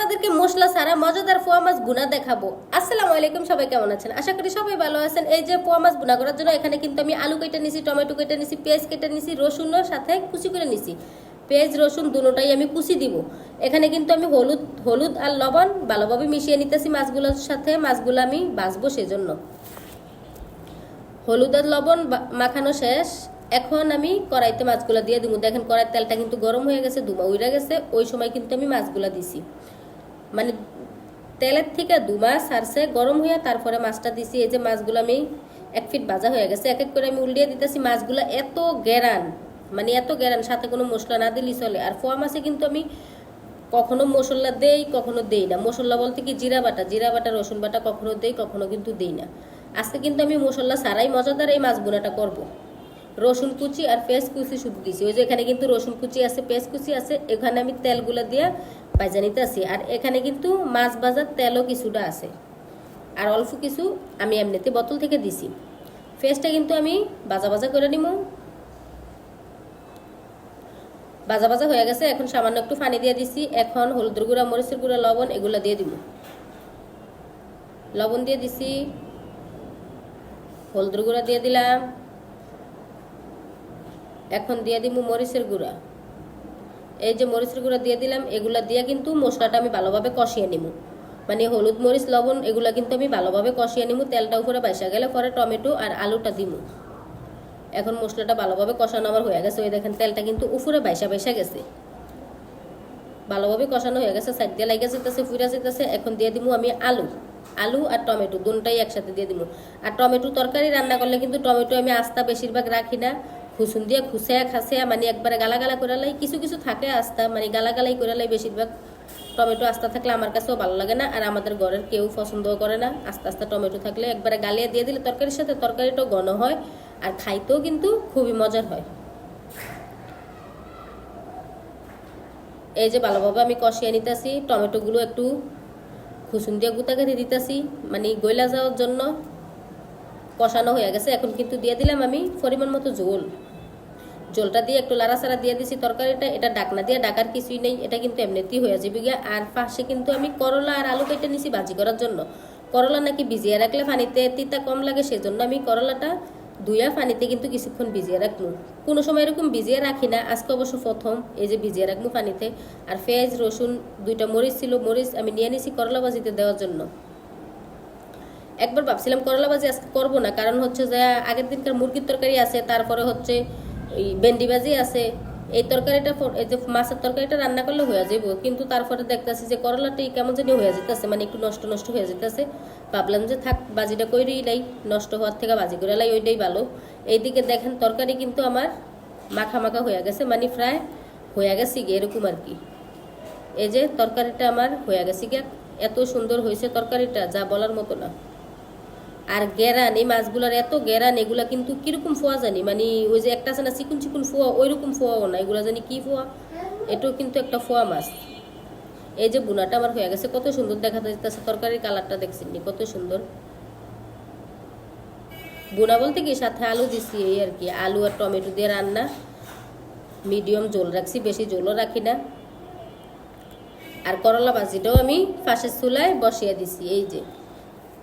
আপনাদেরকে মশলা ছাড়া মজাদার পোয়া মাছ গুনা দেখাবো। আসসালামু আলাইকুম, সবাই কেমন আছেন? আশা করি সবাই ভালো আছেন। এই যে পোয়া মাছ গুনা করার জন্য এখানে কিন্তু আমি আলু কেটে নিছি, টমেটো কেটে নিছি, পেঁয়াজ কেটে নিছি, রসুনের সাথে কুচি করে নিছি। পেঁয়াজ, রসুন দুটোটাই আমি কুচি দিব। এখানে কিন্তু আমি হলুদ হলুদ আর লবণ ভালোভাবে মিশিয়ে নিতেছি মাছগুলোর সাথে। মাছগুলো আমি বাছবো সেজন্য। হলুদ আর লবণ মাখানো শেষ। এখন আমি কড়াইতে মাছগুলো দিয়ে দিব। দেখেন কড়াইয়ের তেলটা কিন্তু গরম হয়ে গেছে দুমা উইরা গেছে। ওই সময় কিন্তু আমি মাছগুলো দিছি। মানে তেলের থেকে দু মাছ ছাড়ছে গরম হয়ে তারপরে মাছটা দিছি। এই যে মাছগুলো আমি এক ফিট ভাজা হয়ে গেছে। এক এক করে আমি উল্টিয়ে দিতেছি। মাছগুলো এত গেরান মানে এত গেরান, সাথে কোনো মশলা না দিলেই চলে। আর ফোয়া মাছে কিন্তু আমি কখনো মশলা দেই, কখনো দেই না। মশলা বলতে কি জিরা বাটা? জিরা বাটা, রসুন বাটা কখনো দেই, কখনো কিন্তু দেই না। আজকে কিন্তু আমি মশলা ছাড়াই মজাদার এই মাছ বোনাটা করব। রসুন কুচি আর পেঁয়াজ কুচি শুধু দিছি। ওই যে এখানে কিন্তু রসুন কুচি আছে, পেঁয়াজ কুচি আছে, এখানে আমি তেলগুলো দিয়ে ভাজা নিতে আছি আর এখানে কিন্তু মাছ ভাজার তেলও কিছুটা আছে। আর অল্প কিছু আমি এমনিতে বোতল থেকে দিছি। ফেসটা কিন্তু আমি বাজা বাজা করে নিব। বাজা বাজা হয়ে গেছে, এখন সামান্য একটু পানি দিয়ে দিছি। এখন হলুদের গুঁড়া, মরিচের গুঁড়া, লবণ এগুলো দিয়ে দিব। লবণ দিয়ে দিছি, হলুদের গুঁড়া দিয়ে দিলাম। এখন দিয়ে দিব মরিচের গুঁড়া। এই যে মরিচের গুঁড়া দিয়ে দিলাম, এগুলা দিয়ে কিন্তু মশলাটা আমি ভালোভাবে কষিয়ে নিব। মানে হলুদ মরিচ, লবণ, এগুলা কিন্তু আমি ভালোভাবে কষিয়ে নিব। তেলটা উপরে বাইসা গেলে পরে টমেটো আর আলুটা দিব। এখন মশলাটা ভালোভাবে কষানো আমার হয়ে গেছে। ওই দেখেন তেলটা কিন্তু উপরে বাইসা বাইসা গেছে। ভালোভাবে কষানো হয়ে গেছে, সাইড দিয়ে লাগে যেতেছে ফুরা যেতেছে। এখন দিয়ে দিব আমি আলু। আলু আর টমেটো, দুটাই একসাথে দিয়ে দিব। আর টমেটো তরকারি রান্না করলে কিন্তু টমেটো আমি আস্তা বেশিরভাগ রাখি না। খুসুন দিয়ে খুসিয়া খাসিয়া মানে একবারে গালা গালা করে লাই, কিছু কিছু থাকে আস্তা মানে গালা গালাই করে লাই বেশিরভাগ টমেটো আস্তা থাকলে আমার কাছেও ভালো লাগে না, আর আমাদের ঘরের কেউ পছন্দও করে না। আস্তে আস্তে টমেটো থাকলে একবারে গালিয়ে দিয়ে দিলে তরকারির সাথে তরকারিটাও ঘন হয়, আর খাইতেও কিন্তু খুবই মজার হয়। এই যে ভালোভাবে আমি কষিয়ে নিতেছি, টমেটোগুলো একটু খুসুন দিয়ে গুতা কেটে দিতেছি মানে গইলা যাওয়ার জন্য কষানো হয়ে গেছে, এখন কিন্তু দিয়ে দিলাম আমি পরিমাণ মতো ঝোল। ঝোলটা দিয়ে একটু লাড়াচাড়া দিয়ে দিছি তরকারিটা, এটা ডাকনা দিয়ে ডাকার কিছুই নেই, এটা কিন্তু এমনিতেই হয়ে যাবে গিয়া। আর পাশে কিন্তু আমি করলা আর আলু কেটে নিছি ভাজি করার জন্য। করলা নাকি ভিজিয়ে রাখলে পানিতে তিতা কম লাগে, সেজন্য আমি করলাটা দুইয়া পানিতে কিন্তু কিছুক্ষণ ভিজিয়ে রাখব। কোনো সময় এরকম ভিজিয়ে রাখি না, আজকে অবশ্য প্রথম, এই যে ভিজিয়ে রাখব পানিতে আর পেঁয়াজ, রসুন, দুইটা মরিচ ছিল, মরিচ আমি নিয়ে নিছি করলা ভাজিতে দেওয়ার জন্য। একবার ভাবছিলাম করলা ভাজি আজকে করব না, কারণ হচ্ছে যে আগের দিনকার মুরগির তরকারি আছে, তারপরে হচ্ছে এই ভেন্ডি ভাজি আছে, এই তরকারিটা এই যে মাছের তরকারিটা রান্না করলে হয়ে যাব কিন্তু তারপরে দেখতেছি যে করলাটা কেমন জানি হয়ে যেতেছে মানে একটু নষ্ট নষ্ট হয়ে যেতেছে ভাবলাম যে থাক বাজিটা কইরেই লাই, নষ্ট হওয়ার থেকে বাজি করে লাই, ওইটাই ভালো। এইদিকে দেখেন তরকারি কিন্তু আমার মাখা মাখা হয়ে গেছে মানে প্রায় হয়ে গেছে গিয়ে এরকম আর কি। এই যে তরকারিটা আমার হয়ে গেছে গিয়া, এত সুন্দর হয়েছে তরকারিটা, যা বলার মতো না। আর গেরান এই মাছগুলোর এত গেরান, এগুলা কিন্তু কীরকম ফোয়া জানি? মানে ওই যে একটা আছে না, চিকুন চিকুন ফোয়া ওই রকম ফোয়াও না, এগুলা জানি কি ফোয়া? এটাও কিন্তু একটা ফোয়া মাছ। এই যে বুনাটা আমার হয়ে গেছে, কত সুন্দর দেখা যাচ্ছে তরকারির কালারটা দেখছেন কত সুন্দর। বুনা বলতে কি, সাথে আলু দিছি, এই আর কি, আলু আর টমেটো দিয়ে রান্না। মিডিয়াম জোল রাখছি, বেশি জোলও রাখি না। আর করলা ভাজিটাও আমি ফাঁসের চুলায় বসিয়ে দিছি, এই যে।